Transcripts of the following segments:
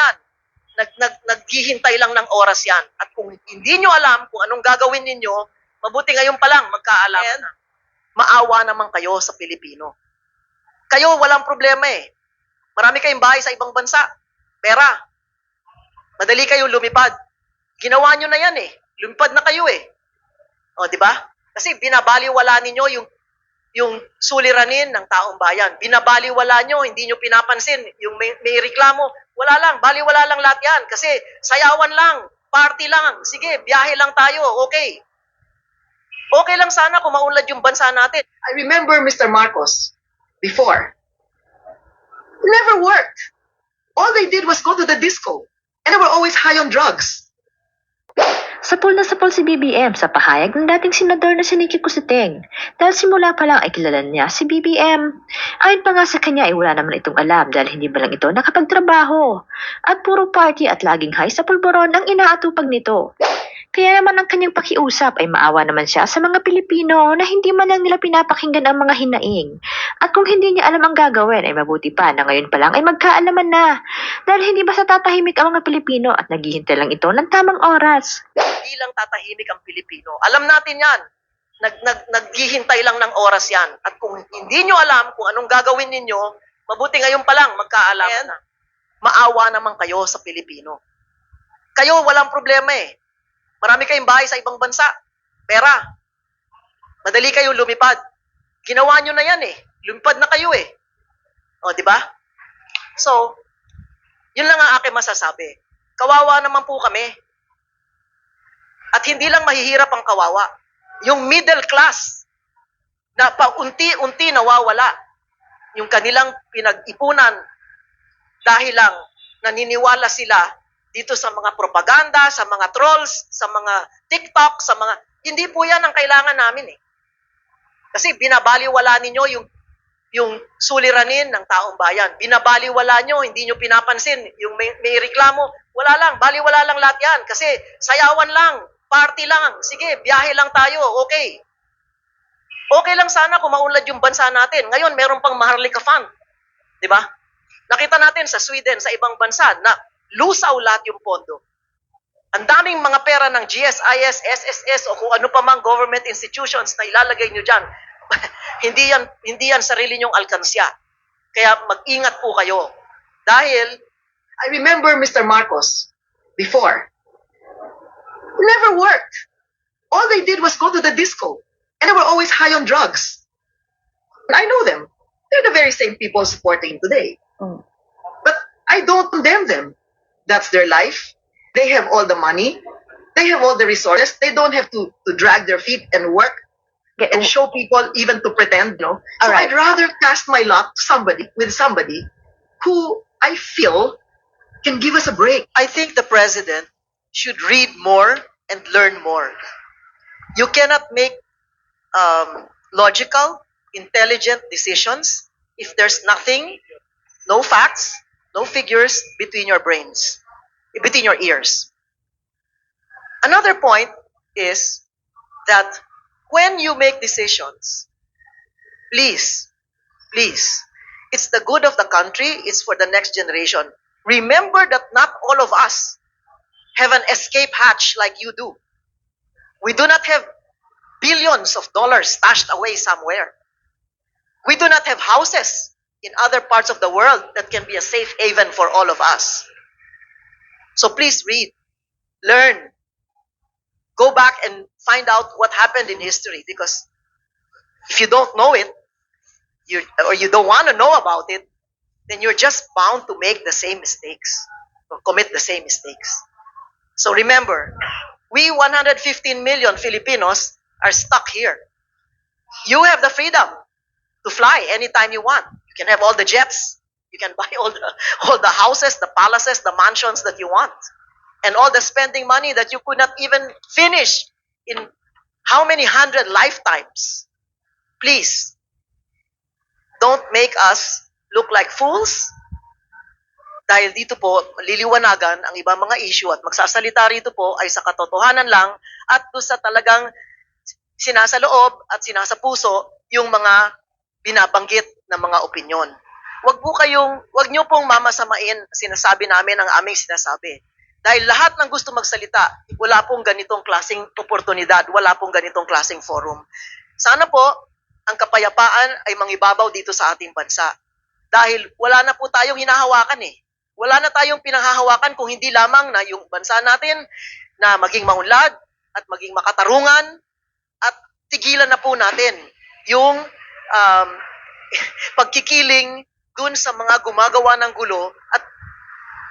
yan. Nag, nag, naghihintay lang ng oras yan. At kung hindi nyo alam kung anong gagawin ninyo, mabuti ngayon pa lang magkaalaman na. Maawa naman kayo sa Pilipino. Kayo, walang problema eh. Marami kayong bahay sa ibang bansa. Pera. Madali kayong lumipad. Ginawa nyo na yan eh. Lumipad na kayo eh. O, di ba? Kasi binabaliwala ninyo yung yung suliranin ng taong bayan. Binabaliwala nyo, hindi nyo pinapansin. Yung may, may reklamo, wala lang, baliwala lang lahat yan. Kasi sayawan lang, party lang, sige, biyahe lang tayo, okay. Okay lang sana kung maunlad yung bansa natin. I remember Mr. Marcos before. It never worked. All they did was go to the disco. And they were always high on drugs. Sapol na sapol si BBM sa pahayag ng dating senador na si Nikki Cositeng dahil simula pa lang ay kilala niya si BBM. Ayon pa nga sa kanya ay wala naman itong alam dahil hindi ba lang ito nakapagtrabaho at puro party at laging high sa pulboron ang inaatupag nito. Kaya naman ang kanyang pakiusap ay maawa naman siya sa mga Pilipino na hindi man lang nila pinapakinggan ang mga hinaing. At kung hindi niya alam ang gagawin ay mabuti pa na ngayon pa lang ay magkaalaman na. Dahil hindi basta tatahimik ang mga Pilipino at naghihintay lang ito ng tamang oras. Hindi lang tatahimik ang Pilipino. Alam natin yan. Nag, nag, naghihintay lang ng oras yan. At kung hindi nyo alam kung anong gagawin ninyo, mabuti ngayon pa lang magkaalaman na. Maawa naman kayo sa Pilipino. Kayo, walang problema eh. Marami kayong bahay sa ibang bansa. Pera. Madali kayong lumipad. Ginawa nyo na yan eh. Lumipad na kayo eh. O, di ba? So, yun lang ang aking masasabi. Kawawa naman po kami. At hindi lang mahihirap ang kawawa. Yung middle class na paunti-unti nawawala. Yung kanilang pinag-ipunan dahil lang naniniwala sila dito sa mga propaganda, sa mga trolls, sa mga TikTok, sa mga... Hindi po yan ang kailangan namin eh. Kasi binabaliwala ninyo yung yung suliranin ng taong bayan. Binabaliwala nyo, hindi nyo pinapansin. Yung may, may reklamo, wala lang, baliwala lang lahat yan. Kasi sayawan lang, party lang, sige, biyahe lang tayo, okay. Okay lang sana kung maunlad yung bansa natin. Ngayon, meron pang Maharlika Fund. Di ba? Nakita natin sa Sweden, sa ibang bansa, na lusaw lahat yung pondo. Ang daming mga pera ng GSIS, SSS, o kung ano pa mang government institutions na ilalagay nyo dyan, hindi yan, hindi yan sarili nyong alkansya. Kaya mag-ingat po kayo. Dahil, I remember Mr. Marcos before. It never worked. All they did was go to the disco. And they were always high on drugs. And I know them. They're the very same people supporting today. But I don't condemn them. That's their life. They have all the money. They have all the resources. They don't have to, to drag their feet and work Get- and show people even to pretend, you know. So right. I'd rather cast my lot to somebody with somebody who I feel can give us a break. I think the president should read more and learn more. You cannot make um, logical, intelligent decisions if there's nothing, no facts, no figures between your brains, between your ears. Another point is that when you make decisions, please, please, it's the good of the country, it's for the next generation. Remember that not all of us have an escape hatch like you do. We do not have billions of dollars stashed away somewhere. We do not have houses in other parts of the world that can be a safe haven for all of us. So please read, learn, go back and find out what happened in history because if you don't know it, you or you don't want to know about it, then you're just bound to make the same mistakes or commit the same mistakes. So remember, we 115 million Filipinos are stuck here. You have the freedom to fly anytime you want. You can have all the jets. You can buy all the all the houses, the palaces, the mansions that you want. And all the spending money that you could not even finish in how many hundred lifetimes. Please, don't make us look like fools dahil dito po liliwanagan ang ibang mga issue at magsasalita rito po ay sa katotohanan lang at doon sa talagang sinasaloob at sinasapuso yung mga binabanggit na mga opinyon. wag po kayong, wag niyo pong mamasamain sinasabi namin ang aming sinasabi. Dahil lahat ng gusto magsalita, wala pong ganitong klasing oportunidad, wala pong ganitong klasing forum. Sana po, ang kapayapaan ay mangibabaw dito sa ating bansa. Dahil wala na po tayong hinahawakan eh. Wala na tayong pinanghahawakan kung hindi lamang na yung bansa natin na maging maunlad at maging makatarungan at tigilan na po natin yung um, pagkikiling dun sa mga gumagawa ng gulo at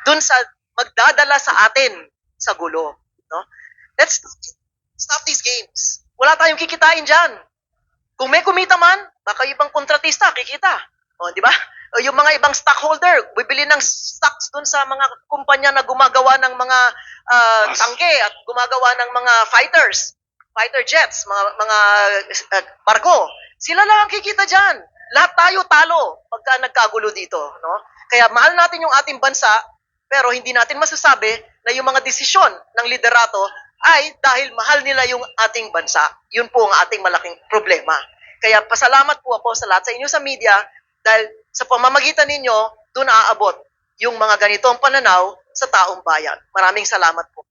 dun sa magdadala sa atin sa gulo. No? Let's stop these games. Wala tayong kikitain dyan. Kung may kumita man, baka yung ibang kontratista kikita. O, di ba? O yung mga ibang stockholder, bibili ng stocks dun sa mga kumpanya na gumagawa ng mga ah, tangke at gumagawa ng mga fighters, fighter jets, mga mga ah, barko. Sila lang ang kikita diyan. Lahat tayo talo pagka nagkagulo dito, no? Kaya mahal natin yung ating bansa, pero hindi natin masasabi na yung mga desisyon ng liderato ay dahil mahal nila yung ating bansa. Yun po ang ating malaking problema. Kaya pasalamat po ako sa lahat sa inyo sa media dahil sa pamamagitan ninyo, doon aabot yung mga ganitong pananaw sa taong bayan. Maraming salamat po.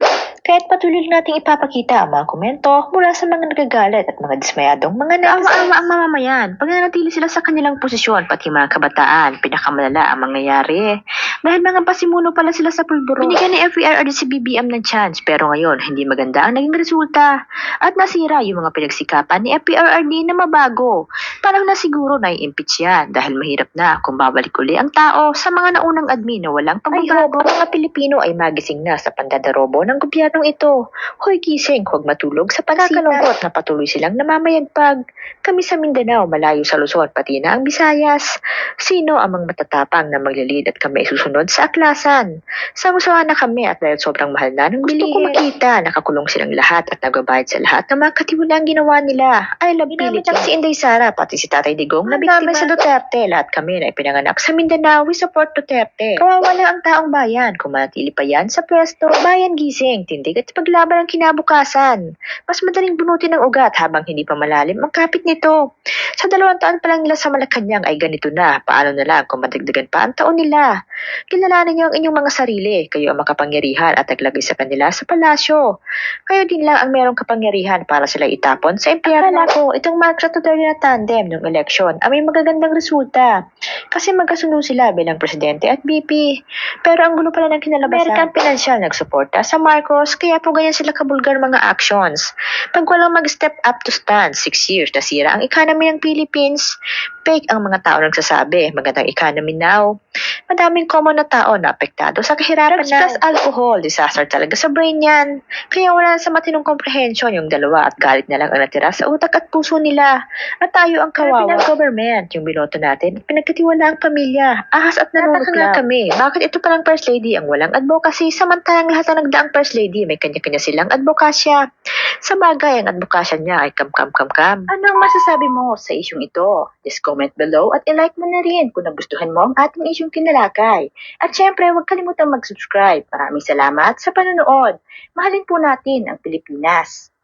Kaya't patuloy nating ipapakita ang mga komento mula sa mga nagagalit at mga dismayadong mga naawa-awa ang mamamayan pag nanatili sila sa kanilang posisyon pati mga kabataan, pinakamalala ang mangyayari. Dahil mga pasimuno pala sila sa pulburo. Binigyan ni FERRD si BBM ng chance pero ngayon hindi maganda ang naging resulta at nasira yung mga pinagsikapan ni FERRD na mabago. Parang na siguro na impeach yan dahil mahirap na kung babalik uli ang tao sa mga naunang admin na walang pagbabago. mga Pilipino ay magising na sa pandadarobo ng gobyernong ito. Hoy gising, huwag matulog sa pagkakalungkot na patuloy silang namamayagpag. Kami sa Mindanao, malayo sa Luzon, pati na ang Visayas. Sino ang mga matatapang na maglilid at kami susunod sa aklasan? Sangusawa na kami at dahil sobrang mahal na ng. Gusto ko makita, nakakulong silang lahat at nagbabayad sa lahat ng mga katiwalang ginawa nila. I love Philippines. si Inday Sara, pati si Tatay Digong, na biktima sa Duterte. Lahat kami na ipinanganak sa Mindanao, we support Duterte. Kawawa lang ang taong bayan, kung manatili pa yan sa pwesto. Bayan gising, tindig at paglaban ang kinabukasan. Mas madaling bunutin ng ugat habang hindi pa malalim ang kapit nito. Sa dalawang taon pa lang nila sa Malacanang ay ganito na. Paano na lang kung madagdagan pa ang taon nila? Kilalanin niyo ang inyong mga sarili. Kayo ang makapangyarihan at naglagay sa kanila sa palasyo. Kayo din lang ang merong kapangyarihan para sila itapon sa impyerno. Akala ko, itong Marcos Duterte na tandem ng eleksyon ay may magagandang resulta. Kasi magkasundo sila bilang presidente at VP. Pero ang gulo pala ng kinalabasan. American Financial nagsuporta sa Marcos kaya po ganyan sila kabulgar mga actions. Pag walang mag-step up to stand, six years nasira ang economy ng Philippines. Fake ang mga tao nagsasabi, magandang economy now. Madaming common na tao na apektado sa kahirapan na. Plus alcohol, disaster talaga sa brain yan. Kaya wala sa matinong comprehension yung dalawa at galit na lang ang natira sa utak at puso nila. At tayo ang kawawa. ng government, yung binoto natin, pinagkatiwala ang pamilya. Ahas at nanunod nga kami. Bakit ito palang first lady ang walang advocacy samantalang lahat ng nagdaang first lady may kanya-kanya silang advokasya. Sa bagay, ang advokasya niya ay kam-kam-kam-kam. Ano ang masasabi mo sa isyong ito? Just comment below at ilike mo na rin kung nagustuhan mo ang ating isyong tinalakay. At syempre, huwag kalimutang mag-subscribe. Maraming salamat sa panonood. Mahalin po natin ang Pilipinas.